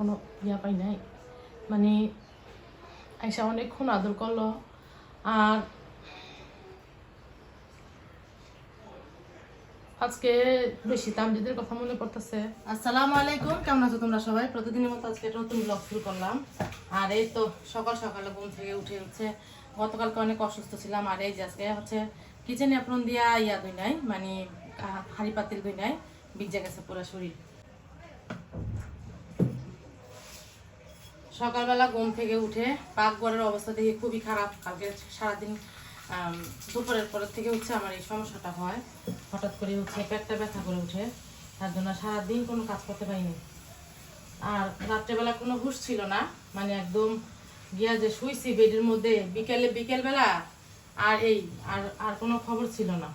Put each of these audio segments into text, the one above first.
কোনো ইয়া পাই নাই। মানে আইসা অনেকক্ষণ আদর করল আর আজকে বেশি তামজিদের কথা মনে পড়তেছে। আসসালামু আলাইকুম, কেমন আছো তোমরা সবাই? প্রতিদিনের মতো আজকে নতুন ব্লগ শুরু করলাম। আর এই তো সকাল সকালে ঘুম থেকে উঠে হচ্ছে। গতকালকে অনেক অসুস্থ ছিলাম আর এই যে আজকে হচ্ছে কিচেনে অ্যাপ্রন দিয়া ইয়া দুই নাই মানে হাঁড়ি পাতিল দুই নাই, ভিজে গেছে পুরো শরীর। সকালবেলা ঘুম থেকে উঠে পাকঘরের অবস্থা দেখে খুবই খারাপ। কালকে সারাদিন দুপুরের পরের থেকে হচ্ছে আমার এই সমস্যাটা হয়। হঠাৎ করে হচ্ছে পেটটা ব্যথা করে উঠে। তার জন্য সারাদিন কোনো কাজ করতে পারিনি। আর রাত্রেবেলা কোনো হুঁশ ছিল না। মানে একদম গিয়া যে শুইছি বেডের মধ্যে, বিকেলে, বিকেলবেলা, আর এই, আর আর কোনো খবর ছিল না।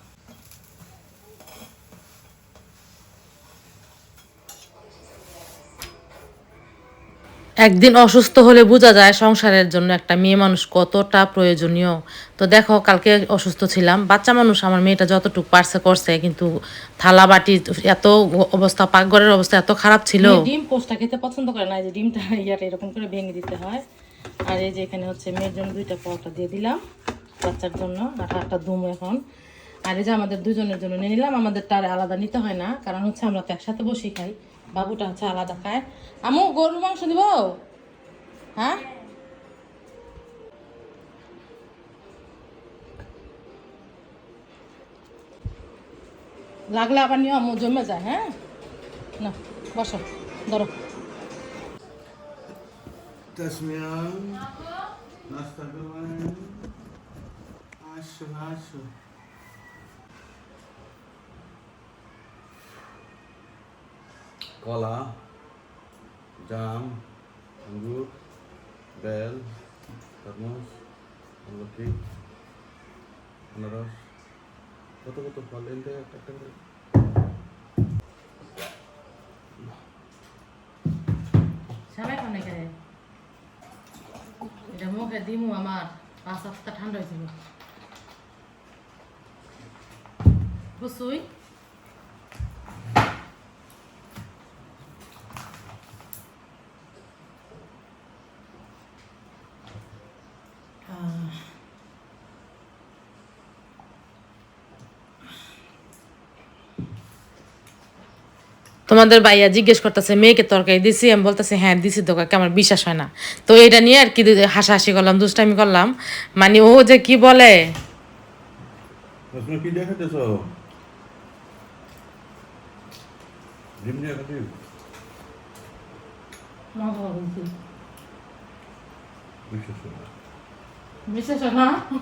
একদিন অসুস্থ হলে বোঝা যায় সংসারের জন্য একটা মেয়ে মানুষ কতটা প্রয়োজনীয়। তো দেখো, কালকে অসুস্থ ছিলাম। বাচ্চা মানুষ আমার মেয়েটা যতটুকু পারছে করছে, কিন্তু থালা বাটি এত অবস্থা, পাকঘরের অবস্থা এত খারাপ ছিল। ডিম পোস্টটা খেতে পছন্দ করে না। এই যে ডিমটা ইয়াটা এরকম করে ভেঙে দিতে হয়। আর এই যে এখানে হচ্ছে মেয়ের জন্য দুইটা পরোটা দিয়ে দিলাম বাচ্চার জন্য। আর একটা দুম এখন। আর এই যে আমাদের দুজনের জন্য নিয়ে নিলাম। আমাদের তার আলাদা নিতে হয় না, কারণ হচ্ছে আমরা তো একসাথে বসেই খাই। বাবুটা হচ্ছে আলাদা খায়। আমু, গরুর মাংস দিব হ্যাঁ? লাগলে আবার নিয়ে আমু, জমে যায় হ্যাঁ? না, বসো, ধরো। নাস্তা আসো আসো। কলা, জাম, আঙ্গুর, বেল, তরমুজ, আমলকি, আনারস, কত কত ফল এনতে একটা করে। দিমু আমার, পাঁচ ঠান্ডা হয়েছিল। তোমাদের ভাইয়া জিজ্ঞেস করতেছে মেয়েকে তরকারি দিছি? আমি বলতেছি হ্যাঁ দিছি তো কাকে আমার বিশ্বাস হয় না। তো এটা নিয়ে আর কি হাসাহাসি করলাম দুষ্টামি করলাম। মানে ও যে কি বলে? দেখাতেছ ডিম দিয়ে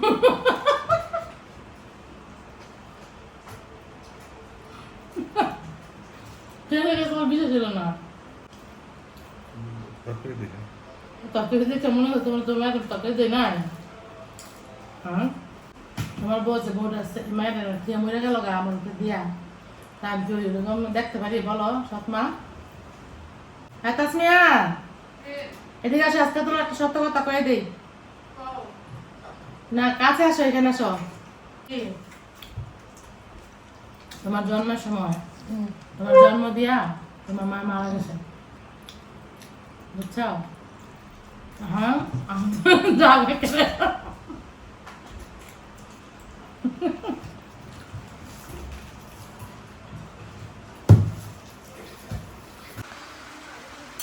খাবি বিশ্বাস করো বিশ্বাস ছিল না। তরকারি দিয়ে কেমন হতো? তোমার তোমার এখন তরকারি দেয় না হ্যাঁ? তোমার বলছে বউটা মায়ের দিয়ে মরে গেল গা আমার উপরে দিয়া। তা আমি জড়িয়ে এরকম দেখতে পারি বলো সৎমা হ্যাঁ তাসমিয়া? এদিকে আসো আজকে তোমার একটা সত্য কথা কয়ে দিই। না কাছে আসো এখানে আসো। তোমার জন্মের সময়। তোমার জন্ম দিয়া তোমার মা মারা গেছে। হ্যাঁ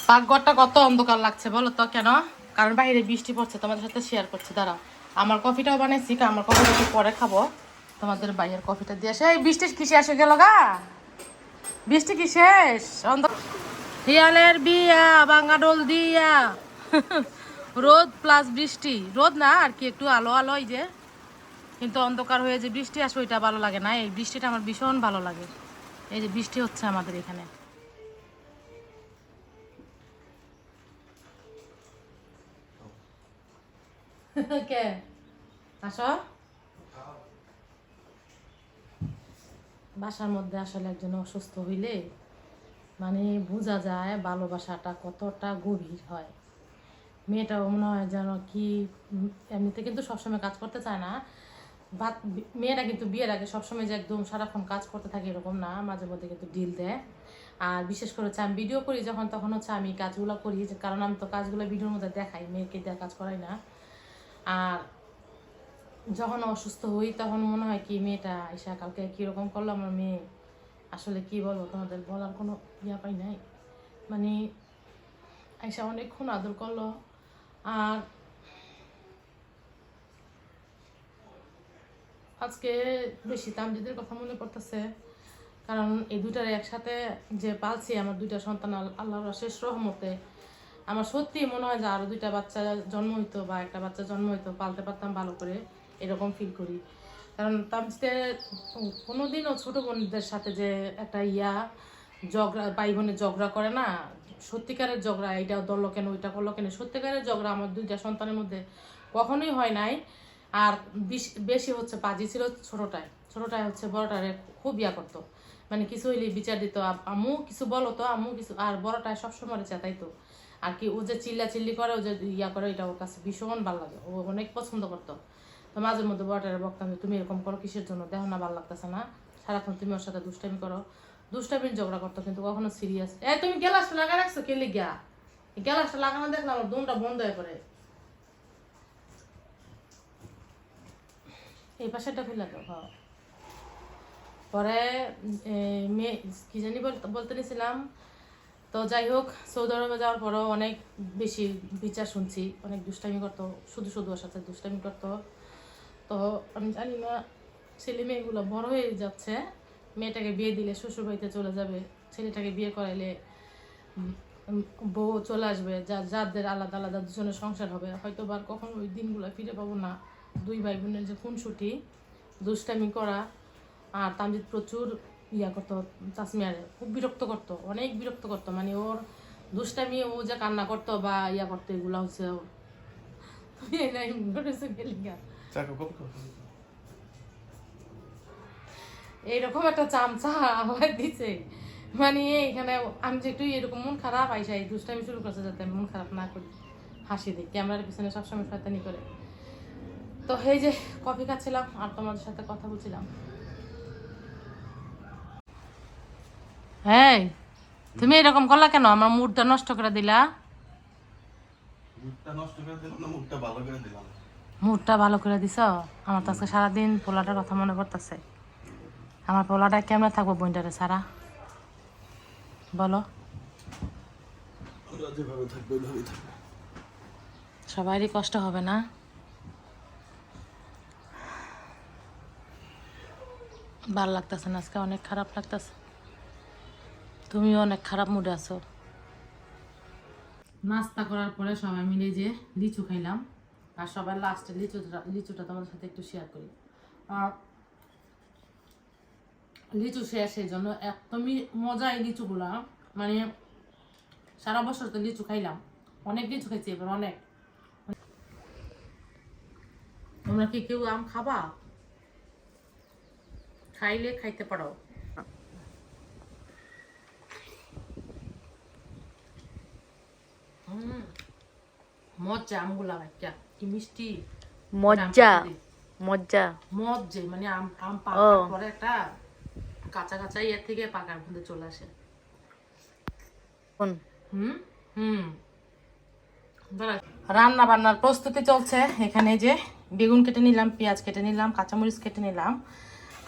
পাকঘরটা কত অন্ধকার লাগছে বলো তো কেন? কারণ বাইরে বৃষ্টি পড়ছে, তোমাদের সাথে শেয়ার করছি, দাঁড়াও। আমার কফিটাও বানাইছি আমার কফিটা পরে খাব। তোমাদের বাইরের কফিটা দিয়ে আসে। এই বৃষ্টি কি শেষ হয়ে গেল গা? বৃষ্টি কি শেষ? শিয়ালের বিয়া, বাঙ্গাডোল দিয়া। রোদ প্লাস বৃষ্টি। রোদ না, আর কি একটু আলো আলো যে। কিন্তু অন্ধকার হয়ে যে বৃষ্টি আসে ওইটা ভালো লাগে না। এই বৃষ্টিটা আমার ভীষণ ভালো লাগে। এই যে বৃষ্টি হচ্ছে আমাদের এখানে। কে? আসো। বাসার মধ্যে আসলে একজন অসুস্থ হইলে মানে বোঝা যায় ভালোবাসাটা কতটা গভীর হয়। মেয়েটাও মনে হয় যেন কি এমনিতে কিন্তু সবসময় কাজ করতে চায় না। বাট মেয়েরা কিন্তু বিয়ের আগে সবসময় যে একদম সারাক্ষণ কাজ করতে থাকে এরকম না, মাঝে মধ্যে কিন্তু ডিল দেয়। আর বিশেষ করে হচ্ছে আমি ভিডিও করি যখন, তখন হচ্ছে আমি কাজগুলো করি কারণ আমি তো কাজগুলো ভিডিওর মধ্যে দেখাই, মেয়েকে দেওয়া কাজ করাই না। আর যখন অসুস্থ হই, তখন মনে হয় কি, মেয়েটা এসা কালকে কীরকম করল আমার মেয়ে? আসলে কি বলব, তোমাদের বলার কোনো ইয়া পাই নাই। মানে আইসা অনেকক্ষণ আদর করল। আর আজকে বেশি তামজিদের কথা মনে পড়তেছে, কারণ এই দুটার একসাথে যে পালছি, আমার দুইটা সন্তান আল- আল্লাহর শেষ রহমতে, আমার সত্যি মনে হয় যে আরও দুইটা বাচ্চা জন্ম হইতো বা একটা বাচ্চা জন্ম হইতো, পালতে পারতাম ভালো করে। এরকম ফিল করি। কারণ তামজিদের কোনোদিনও ছোটো বোনদের সাথে যে একটা ইয়া, ঝগড়া ভাই বোনের ঝগড়া করে না, সত্যিকারের ঝগড়া এটা ধরলো কেন, ওইটা করল কেন, সত্যিকারের ঝগড়া আমার দুইটা সন্তানের মধ্যে কখনোই হয় নাই। আর বেশি হচ্ছে পাজি ছিল ছোটটায়। ছোটটায় হচ্ছে বড়টারে খুব ইয়া করতো। মানে কিছু হইলে বিচার দিত, আম- আম্মু, কিছু বলো তো, আম্মু, কিছু আর বড়টায় সবসময় চেতাইতো। আর কি ও যে চিল্লা চিল্লি করে, ও যে ইয়া করে, এটা ওর কাছে ভীষণ ভালো লাগে। ও অনেক পছন্দ করতো। তো মাঝে মধ্যে বড়টারে বকতাম যে, তুমি এরকম করো, কিসের জন্য? দেখো না ভালো লাগতেছে না। সারাক্ষণ তুমি ওর সাথে দুষ্টামি করো। দুষ্টামির ঝগড়া করতো কিন্তু কখনো সিরিয়াস এই তুমি গ্যালাসটা লাগা রাখছো কে লিগা? এই গ্যালাসটা লাগানো দেখলাম আমার দমটা বন্ধ হয়ে পড়ে। এই পাশেটা খুলে দাও পরে মেয়ে কি জানি বল- বলতে নিছিলাম। তো যাই হোক, সৌদি আরবে যাওয়ার পরেও অনেক বেশি বিচার শুনছি। অনেক দুষ্টামি করতো, শুধু শুধু ওর সাথে দুষ্টামি করতো। তো আমি জানি না, ছেলে মেয়েগুলো বড় হয়ে যাচ্ছে, মেয়েটাকে বিয়ে দিলে শ্বশুর বাড়িতে চলে যাবে, ছেলেটাকে বিয়ে করাইলে বউ চলে আসবে, যা, যাদের আলাদা আলাদা দুজনের সংসার হবে। হয়তো বা কখনো ওই দিনগুলো ফিরে পাবো না। দুই ভাই বোনের যে খুনসুটি, দুষ্টামি করা আর তামজিৎ প্রচুর ইয়া করতো চাষমিয়ারে খুব বিরক্ত করতো, অনেক বিরক্ত করতো। মানে ওর দুষ্টামি, ও যে কান্না করতো বা ইয়া করতো, এগুলো হচ্ছে এইরকম একটা চামচা আল্লাহ দিছে। মানে এখানে আমি যে একটু এরকম মন খারাপ আইসা এই দুষ্টামি শুরু করছে যাতে আমি মন খারাপ না করি। হাসি দিই ক্যামেরার পিছনে সবসময় শয়তানি করে। তো এই যে কফি খাচ্ছিলাম আর তোমাদের সাথে কথা বলছিলাম। হ্যাঁ তুমি এরকম করলা কেন? আমার মুডটা নষ্ট করে দিলা। মুখটা নষ্ট করে দিলাম না মুখটা ভালো করে দিলাম। মুডটা ভালো করে দিছ? আমার তো আজকে সারাদিন পোলাটার কথা মনে করতেছে আমার পোলাটা কেমন থাকব বইটারে সারা বলো। ওরা যেভাবে থাকবে ওইভাবেই থাকবে। সবারই কষ্ট হবে না? ভালো লাগতেছে না আজকে অনেক খারাপ লাগতেছে। তুমিও অনেক খারাপ মুডে আছো। নাস্তা করার পরে সবাই মিলে যে লিচু খাইলাম। আর সবার লাস্টে লিচুটা লিচুটা তোমাদের সাথে একটু শেয়ার করি। লিচু শেয়ার সেই জন্য একদমই মজা এই লিচুগুলা মানে সারা বছর তো লিচু খাইলাম। অনেক লিচু খাইছি এবার অনেক। তোমরা কি কেউ আম খাবা? খাইলে খাইতে পারো। মজা আমগুলা ভাইয়া কি মিষ্টি? মজ্জা মজ্জা। মজ্জে মানে আম আম পাকার পরে একটা কাঁচা কাঁচা ইয়ের থেকে পাকার মধ্যে চলে আসে। কোন? হুম? হুম। রান্না বান্নার প্রস্তুতি চলছে। এখানে যে বেগুন কেটে নিলাম পেঁয়াজ কেটে নিলাম কাঁচামরিচ কেটে নিলাম।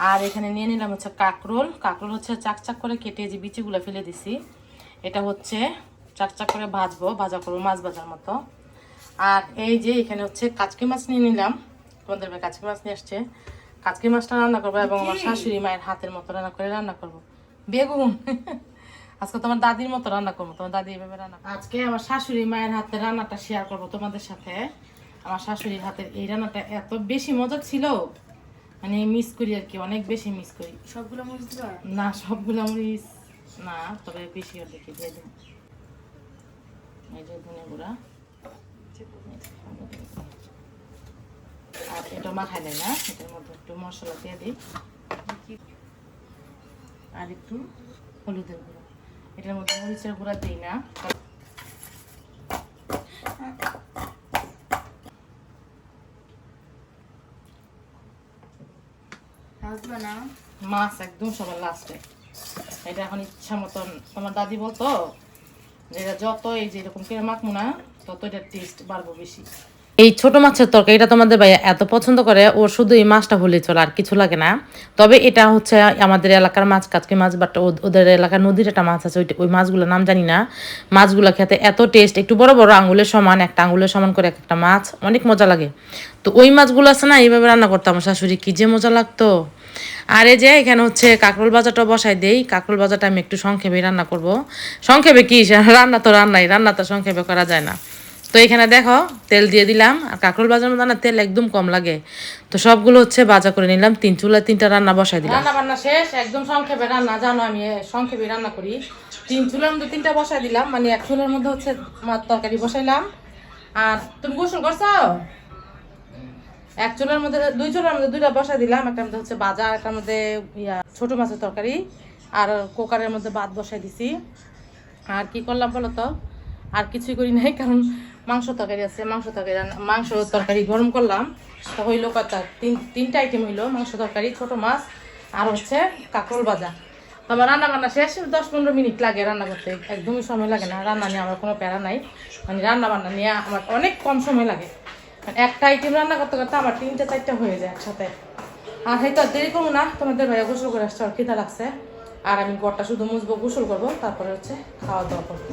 আর এখানে নিয়ে নিলাম হচ্ছে কাকরোল। কাকরোল হচ্ছে চাকচাক করে কেটে যে বিচিগুলো ফেলে দিছি। এটা হচ্ছে চাকচাক করে ভাজবো ভাজা করব মাছ ভাজার মতো। আর এই যে এখানে হচ্ছে কাচকি মাছ নিয়ে নিলাম। তোমাদের ভাই কাচকি মাছ নিয়ে আসছে। কাচকি মাছটা রান্না করব এবং আমার শাশুড়ি মায়ের হাতের মতো রান্না করে রান্না করব। বেগুন। আজকে তোমার দাদির মতো রান্না করব। তোমার দাদি এভাবে রান্না আজকে আমার শাশুড়ি মায়ের হাতের রান্নাটা শেয়ার করব তোমাদের সাথে। আমার শাশুড়ির হাতের এই রান্নাটা এত বেশি মজা ছিল। মানে মিস করি আর কি অনেক বেশি মিস করি। সবগুলো মরিচ না সবগুলো মরিচ না তবে বেশি দেখি দিয়ে দিন এই যে ধনে গুঁড়া। আর এটা মাখাই নেই না এটার মধ্যে একটু মশলা দিয়ে দিই। আর একটু হলুদের গুঁড়া। এটার মধ্যে মরিচের গুঁড়া দিই না। মাছ একদম সবার লাস্টে। এটা এখন ইচ্ছা মতন তোমার দাদি বলতো যে এটা যত এই যে এরকম করে মাখবো না এই ছোট মাছের তরকারি এটা তোমাদের ভাইয়া এত পছন্দ করে ওর শুধু এই মাছটা হলেই চলে, আর কিছু লাগে না। তবে এটা হচ্ছে আমাদের এলাকার মাছ, কাতকি মাছ বাট ওদের এলাকার নদীর একটা মাছ আছে ওই মাছগুলোর নাম জানি না। মাছগুলো খেতে এত টেস্ট একটু বড় বড় আঙুলের সমান, একটা আঙুলের সমান করে এক একটা মাছ, অনেক মজা লাগে। তো ওই মাছগুলো আছে না, এইভাবে রান্না করতাম আমার শাশুড়ি কি যে মজা লাগতো। আর এই যে এখানে হচ্ছে কাঁকরোল বাজারটা বসাই দেই। কাঁকরোল বাজারটা আমি একটু সংক্ষেপে রান্না করব। সংক্ষেপে কি? রান্না তো রান্নাই, রান্না তো সংক্ষেপে করা যায় না। তো এখানে দেখো, তেল দিয়ে দিলাম। আর কাঁকরোল বাজার মধ্যে না তেল একদম কম লাগে। তো সবগুলো হচ্ছে বাজা করে নিলাম। তিন চুলা তিনটা রান্না বসাই দিলাম। রান্না বান্না শেষ, একদম সংক্ষেপে রান্না। জানো আমি সংক্ষেপে রান্না করি। তিন চুলার মধ্যে তিনটা বসাই দিলাম। মানে এক চুলার মধ্যে হচ্ছে তরকারি বসাইলাম। আর তুমি গোসল করছ? এক চুলার মধ্যে দুই চুলার মধ্যে দুইটা বসা দিলাম, একটার মধ্যে হচ্ছে বাজার একটার মধ্যে ইয়া ছোট মাছের তরকারি, আর কুকারের মধ্যে ভাত বসাই দিছি। আর কি করলাম বলো তো? আর কিছুই করি নাই, কারণ মাংস তরকারি আছে, মাংস তরকারি মাংস তরকারি গরম করলাম। তো হইল কথা তিন তিনটা আইটেম হইল, মাংস তরকারি, ছোট মাছ, আর হচ্ছে কাঁকরোল ভাজা। তো আমার রান্না বান্না শেষ, দশ পনেরো মিনিট লাগে রান্না করতে, একদমই সময় লাগে না। রান্না নিয়ে আমার কোনো প্যারা নাই। মানে রান্না বান্না নিয়ে আমার অনেক কম সময় লাগে। একটা আইটেম রান্না করতে করতে আমার তিনটা, চারটা হয়ে যায় একসাথে। আর হয়তো আর দেরি করব না, তোমাদের ভাইয়া গোসল করে আসছে আর খিদা লাগছে। আর আমি ঘরটা শুধু মুছবো, গোসল করব, তারপরে হচ্ছে খাওয়া দাওয়া করব।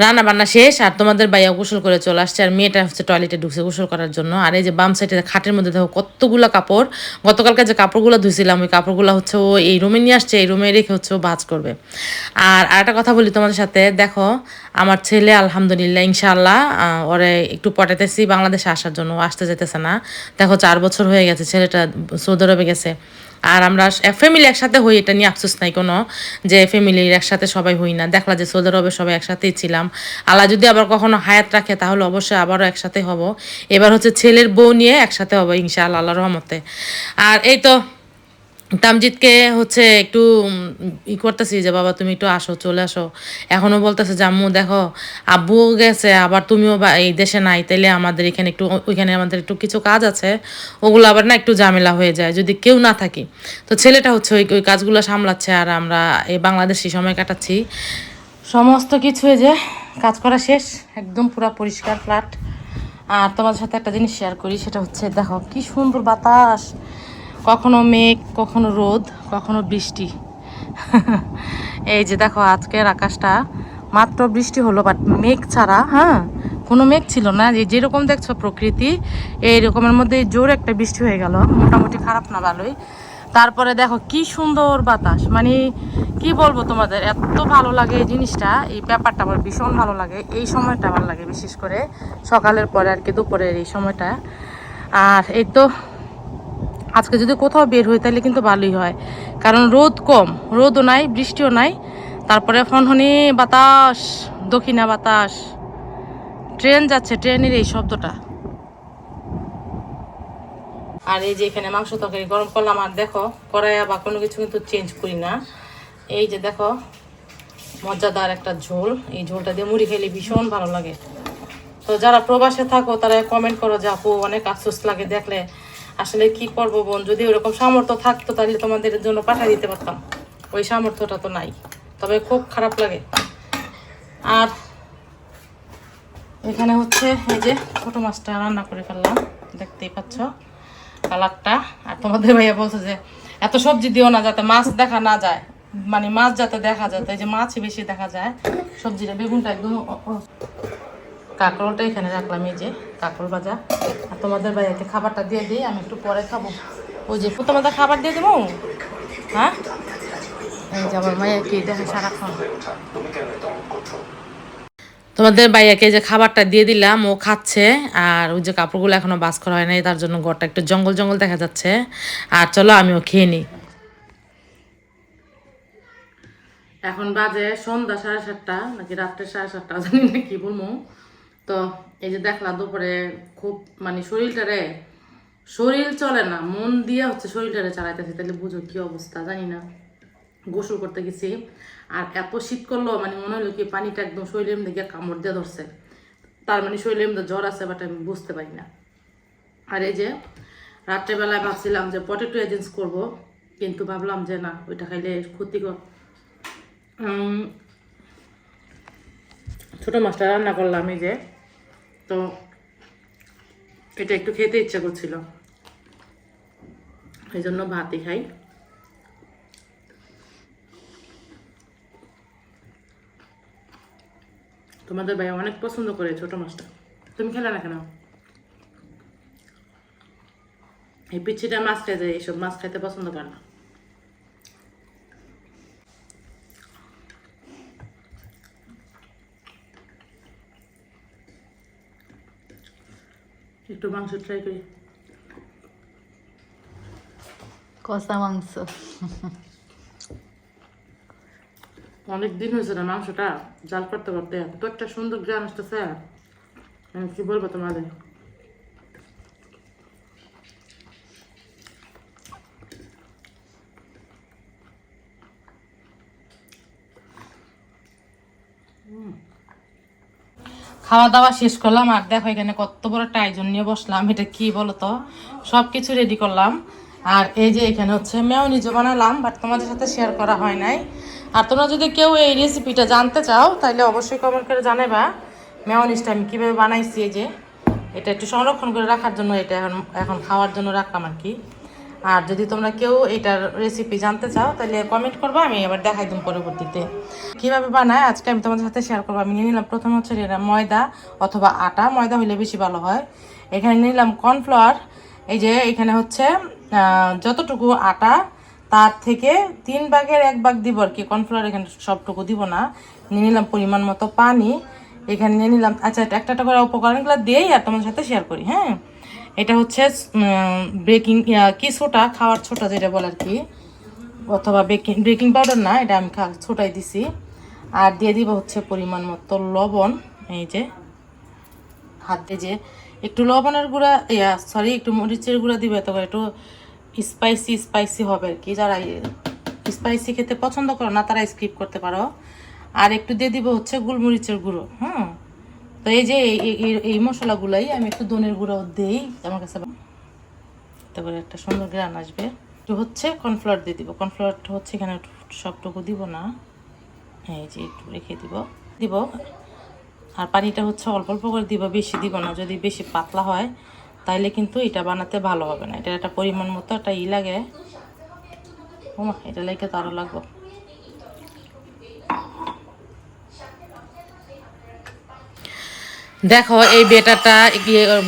রান্না বান্না শেষ, আর তোমাদের বাইয়া গোসল করে চলে আসছে, আর মেয়েটা হচ্ছে টয়লেটে ঢুকছে গোসল করার জন্য। আর এই যে বাম সাইডে খাটের মধ্যে দেখো কতগুলো কাপড়। গতকালকে যে কাপড়গুলো ধুইছিলাম, ওই কাপড়গুলো হচ্ছে ও এই রুমে নিয়ে আসছে, এই রুমে রেখে হচ্ছে ও ভাজ করবে। আর আরেকটা কথা বলি তোমাদের সাথে, দেখো আমার ছেলে, আলহামদুলিল্লাহ, ইনশাআল্লাহ ওরে একটু পটাতেছি বাংলাদেশে আসার জন্য আসতে যেতেছে না। দেখো চার বছর হয়ে গেছে, ছেলেটা সৌদি আরবে গেছে। আর আমরা ফ্যামিলি একসাথে হই, এটা নিয়ে আফসোস নাই কোনো, যে ফ্যামিলির একসাথে সবাই হই না। দেখলা যে সৌদি আরবে সবাই একসাথেই ছিলাম। আল্লাহ যদি আবার কখনো হায়াত রাখে, তাহলে অবশ্যই আবারও একসাথে হব। এবার হচ্ছে ছেলের বউ নিয়ে একসাথে হব ইনশাআল্লাহ আল্লাহ রহমতে। আর এই তো তামজিৎকে হচ্ছে একটু ই করতেছি যে, বাবা, তুমি একটু আসো, চলে আসো। এখনও বলতেছে যে, আম্মু, দেখো আব্বুও গেছে, আবার তুমিও এই দেশে নাই, তাইলে আমাদের এখানে একটু ওইখানে আমাদের একটু কিছু কাজ আছে। ওগুলো আবার না একটু ঝামেলা হয়ে যায়, যদি কেউ না থাকি। তো ছেলেটা হচ্ছে ওই ওই কাজগুলো সামলাচ্ছে আর আমরা এই বাংলাদেশি সময় কাটাচ্ছি। সমস্ত কিছু যে, কাজ করা শেষ, একদম পুরো পরিষ্কার ফ্ল্যাট আর তোমাদের সাথে একটা জিনিস শেয়ার করি, সেটা হচ্ছে, দেখো, কি সুন্দর বাতাস। কখনো মেঘ, কখনো রোদ, কখনো বৃষ্টি। এই যে দেখো আজকের আকাশটা। মাত্র বৃষ্টি হলো বাট মেঘ ছাড়া হ্যাঁ কোনো মেঘ ছিল না। যে যেরকম দেখছ প্রকৃতি, এই রকমের মধ্যে জোর একটা বৃষ্টি হয়ে গেল। মোটামুটি খারাপ না, ভালোই। তারপরে দেখো কি সুন্দর বাতাস। মানে কি বলব তোমাদের, এত ভালো লাগে এই জিনিসটা। এই ব্যাপারটা আমার ভীষণ ভালো লাগে। এই সময়টা ভালো লাগে বিশেষ করে সকালের পরে আর কি দুপুরের এই সময়টা। আর এই তো আজকে যদি কোথাও বের হই, তাহলে কিন্তু ভালোই হয়। কারণ রোদ কম, রোদও নাই, বৃষ্টিও নাই। তারপরে ফনহনি বাতাস, দক্ষিণা বাতাস। ট্রেন যাচ্ছে, ট্রেনের এই শব্দটা। আর এই যে এখানে মাংস তরকারি, গরম করলাম। আর দেখো কড়াইয়া বা কোনো কিছু কিন্তু চেঞ্জ করি না। এই যে দেখো, মজাদার একটা ঝোল। এই ঝোলটা দিয়ে মুড়ি খেলে ভীষণ ভালো লাগে। তো যারা প্রবাসে থাকো, তারা কমেন্ট করো যে, আপু, অনেক আফসোস লাগে দেখলে। আসলে কি করব বোন? যদি ওরকম সামর্থ্য থাকতো, তাহলে তোমাদের জন্য পাঠিয়ে দিতে পারতাম। ওই সামর্থ্যটা তো নাই। তবে খুব খারাপ লাগে। আর এখানে হচ্ছে এই যে ছোটো মাছটা রান্না করে ফেললাম। দেখতেই পাচ্ছ কালারটা। আর তোমাদের ভাইয়া বলছে যে, এত সবজি দিও না যাতে মাছ দেখা না যায়। মানে মাছ যাতে দেখা যায়। তো এই যে মাছই বেশি দেখা যায়। সবজিটা বেগুনটা একদম কাঁকরোলটা এখানে রাখলাম, এই যে কাঁকরোল ভাজা। আর তোমাদের ভাইয়াকে খাবারটা দিয়ে দিই, আমি একটু পরে খাব। ওই যে, তোমাদের খাবার দিয়ে দেবো? হ্যাঁ? এই যে আমার দেখে সারাক্ষণ। তোমাদের ভাইয়াকে যে খাবারটা দিয়ে দিলাম, ও খাচ্ছে, আর ওই যে কাপড়গুলো এখনও বাস করা হয় নাই, তার জন্য ঘরটা একটু জঙ্গল জঙ্গল দেখা যাচ্ছে। আর চলো, আমিও খেয়ে নিই। এখন বাজে সন্ধ্যা সাড়ে সাতটা, নাকি রাত্রে সাড়ে সাতটা, জানি না কি বলব। তো এই যে দেখলাম দুপুরে খুব মানে শরীরটারে শরীর চলে না, মন দিয়ে হচ্ছে শরীরটারে চালাইতেছে। তাহলে বুঝো কি অবস্থা, জানি না। গোসল করতে গেছি, আর এত শীত করল মানে মনে হলো কি পানিটা একদম শরীরের মধ্যে গিয়ে কামড় দিয়ে ধরছে। তার মানে শরীরের মধ্যে জ্বর আছে বাট আমি বুঝতে পারি না। আর এই যে রাত্রেবেলায় ভাবছিলাম যে পটেটো এজেন্স করব, কিন্তু ভাবলাম যে না, ওইটা খাইলে ক্ষতিকর। ছোট মাছটা রান্না করলাম এই যে। তো এটা একটু খেতে ইচ্ছা করছিল। এই জন্য ভাতই খাই। তোমাদের ভাই অনেক পছন্দ করে ছোট মাছটা। তুমি খেলে না কেন? এই পিচ্ছিটা মাছ খাই যায় এইসব মাছ খাইতে পছন্দ করে না। একটু মাংস ট্রাই করি। কষা মাংস। অনেক দিন হয়েছে না মাংসটা জাল করতে করতে। তো একটা সুন্দর গ্রান আসতেছে। আমি কি বলব তোমাদের? খাওয়া দাওয়া শেষ করলাম, আর দেখো এখানে কত বড় আয়োজন নিয়ে বসলাম, এটা কি বলো তো সব কিছু রেডি করলাম। আর এই যে এখানে হচ্ছে মেও নিজে বানালাম বাট তোমাদের সাথে শেয়ার করা হয় নাই। আর তোমরা যদি কেউ এই রেসিপিটা জানতে চাও তাহলে অবশ্যই কমেন্ট করে জানাবা মেয়নিজটা আমি কীভাবে বানাইছি এই যে। এটা একটু সংরক্ষণ করে রাখার জন্য, এটা এখন এখন খাওয়ার জন্য রাখলাম আর কি। আর যদি তোমরা কেউ এটার রেসিপি জানতে চাও, তাহলে কমেন্ট করবে, আমি এবার দেখাই দিন পরবর্তীতে। কীভাবে বানায়, আজকে আমি তোমাদের সাথে শেয়ার করব। আমি নিয়ে নিলাম, প্রথম হচ্ছে এটা ময়দা অথবা আটা, ময়দা হলে বেশি ভালো হয়। এখানে নিলাম কর্নফ্লাওয়ার এই যে এখানে হচ্ছে যতটুকু আটা, তার থেকে তিন ভাগের এক ভাগ দিব আর কি। কর্নফ্লাওয়ার এখানে সবটুকু দিব না। নিয়ে নিলাম পরিমাণ মতো পানি। এখানে নিয়ে নিলাম আচ্ছা একটা একটা করে উপকরণগুলো দিয়েই আর তোমাদের সাথে শেয়ার করি হ্যাঁ? এটা হচ্ছে বেকিং কি ছোটা খাওয়ার ছোটা যেটা বলে আর কি, অথবা বেকিং বেকিং পাউডার না, এটা আমি ছোটাই দিছি। আর দিয়ে দিব হচ্ছে পরিমাণ মতো লবণ, এই যে, হাত দিয়ে যে, একটু লবণের গুঁড়া, ইয়া সরি একটু মরিচের গুঁড়া দিবে তবে একটু স্পাইসি স্পাইসি হবে আর কি। যারা স্পাইসি খেতে পছন্দ করো না, তারা স্কিপ করতে পারো। আর একটু দিয়ে দিব হচ্ছে গোলমরিচের গুঁড়ো হ্যাঁ তো এই যে এই- মশলাগুলাই আমি একটু দনের গুঁড়ো দিই, আমার কাছে তারপরে একটা সুন্দর গ্রান আসবে। একটু হচ্ছে কর্নফ্লাওয়ার দিয়ে দিব। কর্নফ্লাওয়ারটা হচ্ছে এখানে সবটুকু দিব না। এই যে একটু রেখে দিব। দিব। আর পানিটা হচ্ছে অল্প অল্প করে দিব, বেশি দিব না। যদি বেশি পাতলা হয়, তাইলে কিন্তু এটা বানাতে ভালো হবে না। এটা একটা পরিমাণ মতো একটা ই লাগে। ওমা, এটা লেগে তো আরও লাগবে। দেখো, এই বেটাটা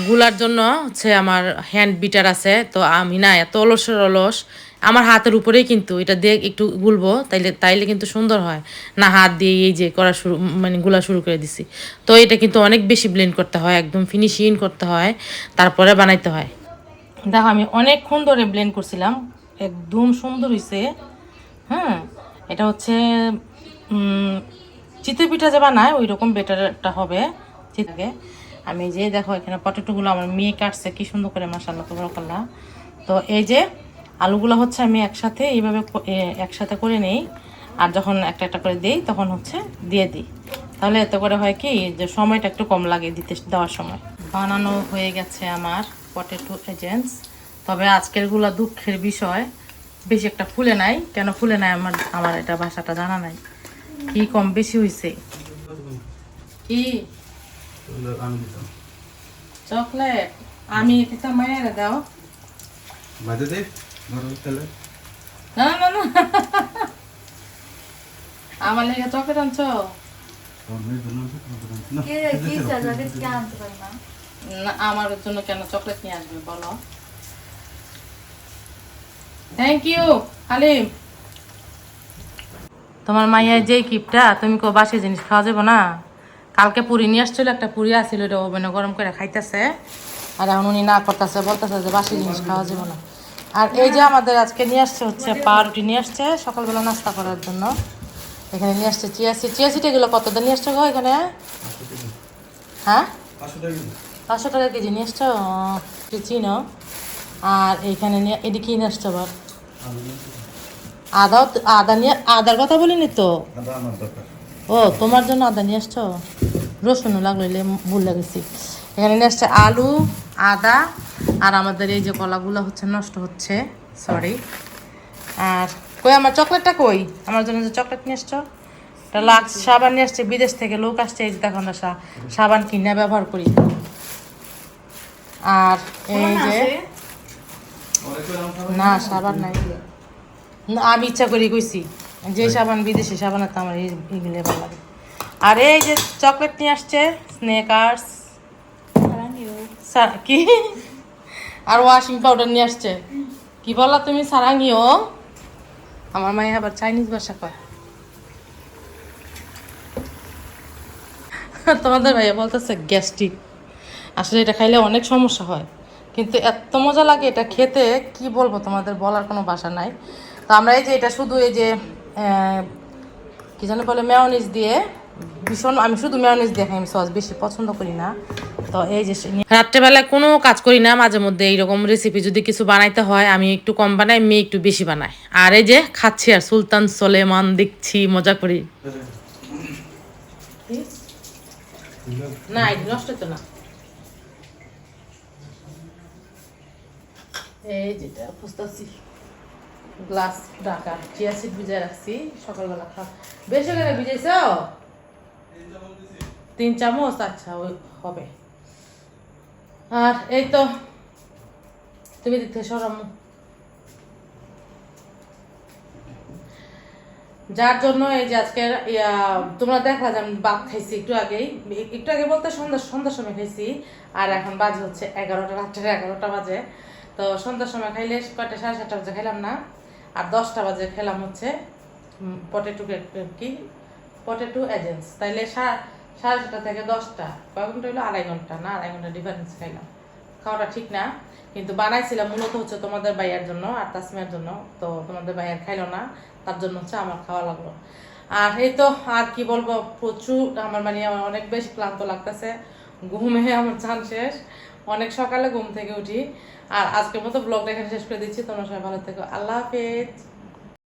গুলার জন্য হচ্ছে আমার হ্যান্ড বিটার আছে, তো আমি না এত অলসের অলস। আমার হাতের উপরেই কিন্তু এটা দিয়ে একটু গুলবো, তাইলে তাইলে কিন্তু সুন্দর হয়। না, হাত দিয়ে এই যে করা শুরু মানে গুলা শুরু করে দিছি। তো এটা কিন্তু অনেক বেশি ব্লেন্ড করতে হয়, একদম ফিনিশিং করতে হয়, তারপরে বানাইতে হয়। দেখো, আমি অনেকক্ষণ ধরে ব্লেন্ড করছিলাম, একদম সুন্দর হয়েছে হ্যাঁ এটা হচ্ছে চিতই পিঠা যে বানায় ওই রকম বেটারটা হবে। চিতাকে আমি যে দেখো এখানে পটেটোগুলো আমার মেয়ে কাটছে, কি সুন্দর করে মাসাল্লাহ তোবরাকাল্লাহ তো এই যে আলুগুলো হচ্ছে আমি একসাথে এইভাবে একসাথে করে নেই। আর যখন একটা একটা করে দিই, তখন হচ্ছে দিয়ে দিই। তাহলে এতে করে হয় কি যে সময়টা একটু কম লাগে দিতে, দেওয়ার সময়। বানানো হয়ে গেছে আমার পটেটো এজেন্টস। তবে আজকেরগুলো দুঃখের বিষয়। বেশি একটা ফুলে নাই। কেন ফুলে নাই আমার আমার এটা ভাষাটা জানা নাই। কি কম বেশি হয়েছে কি? আমি দিতাম। চকলেট আমি মায়ের দাও। দে না না না। আমার লেগে চকলেট আনছো? জন্য আমার কেন চকলেট নিয়ে আসবে বলো। Thank you Halim. তোমার মাইয়ার যে কিপটা তুমি কো বাসি জিনিস খাওয়া যাব না? কালকে পুরি নিয়ে আসছিল একটা পুরি আসছিল এটা ওভেনে গরম করে খাইতেছে। আর এখন উনি না করতেছে বলতেছে যে বাসি জিনিস খাওয়া যাব না। আর এই যে আমাদের আজকে নিয়ে আসছে হচ্ছে পাউরুটি নিয়ে আসছে সকালবেলা নাস্তা করার জন্য। এখানে নিয়ে আসছে চিয়াসি চিয়াসিট এগুলো কত দিয়ে নিয়ে আসছে গো এখানে? হ্যাঁ? পাঁচশো টাকা কেজি নিয়ে আসছো? কি চিনো? আর এইখানে নিয়ে এদিকে নিয়ে আসছো আবার? আদা আদা নিয়ে আদার কথা বলিনি তো? আদা আমার দরকার। ও তোমার জন্য আদা নিয়ে আসছো? রসুনও লাগল এলে ভুল লাগেছি। এখানে নিয়ে আসছে আলু আদা আর আমাদের এই যে কলাগুলো হচ্ছে নষ্ট হচ্ছে সরি আর কই আমার চকলেটটা কই? আমার জন্য যে চকলেট নিয়ে আসছো? এটা লাক্স সাবান নিয়ে আসছে বিদেশ থেকে লোক আসছে এই যে দেখো না সাবান কিনে ব্যবহার করি। আর এই যে না সাবান নাই। আমি ইচ্ছা করি কইছি। যে সাবান বিদেশি সাবানের তো আমার এই- এইগুলো ভালো লাগে। আর এই যে চকলেট নিয়ে আসছে স্নেকার্স। কি? আর ওয়াশিং পাউডার নিয়ে আসছে। কি বললা তুমি সারাঙ্গিও আমার মায়ে আবার চাইনিজ ভাষা কয়। তোমাদের ভাইয়া বলতেছে গ্যাস্ট্রিক। আসলে এটা খাইলে অনেক সমস্যা হয়। কিন্তু এত মজা লাগে এটা খেতে কি বলব তোমাদের বলার কোনো ভাষা নাই। তো আমরা এই যে এটা শুধু এই যে কি জানি বলে মেয়নিজ দিয়ে ভীষণ আমি শুধু মেয়নিজ দিয়ে খাই আমি সস বেশি পছন্দ করি না। তো এই যে রাত্রেবেলায় কোনো কাজ করি না মাঝে মধ্যে এইরকম রেসিপি যদি কিছু বানাইতে হয় আমি একটু কম বানাই মেয়ে একটু বেশি বানাই আর এই যে খাচ্ছি আর সুলতান সোলেমান দেখছি মজা করি। না নষ্ট তো না। এই যেটা খুঁজতেছি। গ্লাস ঢাকা, চিয়া সিড ভিজাই রাখছি, সকালবেলা খা। বেশি করে ভিজাইছ? তিন চামচ? আচ্ছা ওই হবে। আর এই তো, তুমি দিতে সরাম। যার জন্য এই যে আজকে তোমরা দেখলা যে আমি ভাত খাইছি একটু আগেই। একটু আগে বলতে সন্ধ্যা, সন্ধ্যার সময় খাইছি, আর এখন বাজে হচ্ছে এগারোটা, রাত্রে এগারোটা বাজে। তো সন্ধ্যার সময় খাইলে কয়টা? সাড়ে সাতটা বাজে খেলাম না। আর দশটা বাজে খেলাম হচ্ছে পটেটো কি পটেটো এজেন্স তাইলে সাড়ে ছটা থেকে দশটা। কয় ঘণ্টা হলো আড়াই ঘণ্টা। না, আড়াই ঘণ্টা ডিফারেন্স খাইলাম খাওয়াটা ঠিক না, কিন্তু বানাইছিলাম মূলত হচ্ছে তোমাদের ভাইয়ার জন্য আর তাসমিয়ার জন্য। তো তোমাদের ভাইয়ার খাইলো না, তার জন্য হচ্ছে আমার খাওয়া লাগল। আর এই তো আর কি বলব, প্রচুর আমার মানে আমার অনেক বেশি ক্লান্ত লাগতেছে। ঘুমে আমার চান শেষ। অনেক সকালে ঘুম থেকে উঠি। আর আজকের মতো ব্লগটা এখানে শেষ করে দিচ্ছি। তোমরা সবাই ভালো থেকো। আল্লাহ হাফেজ।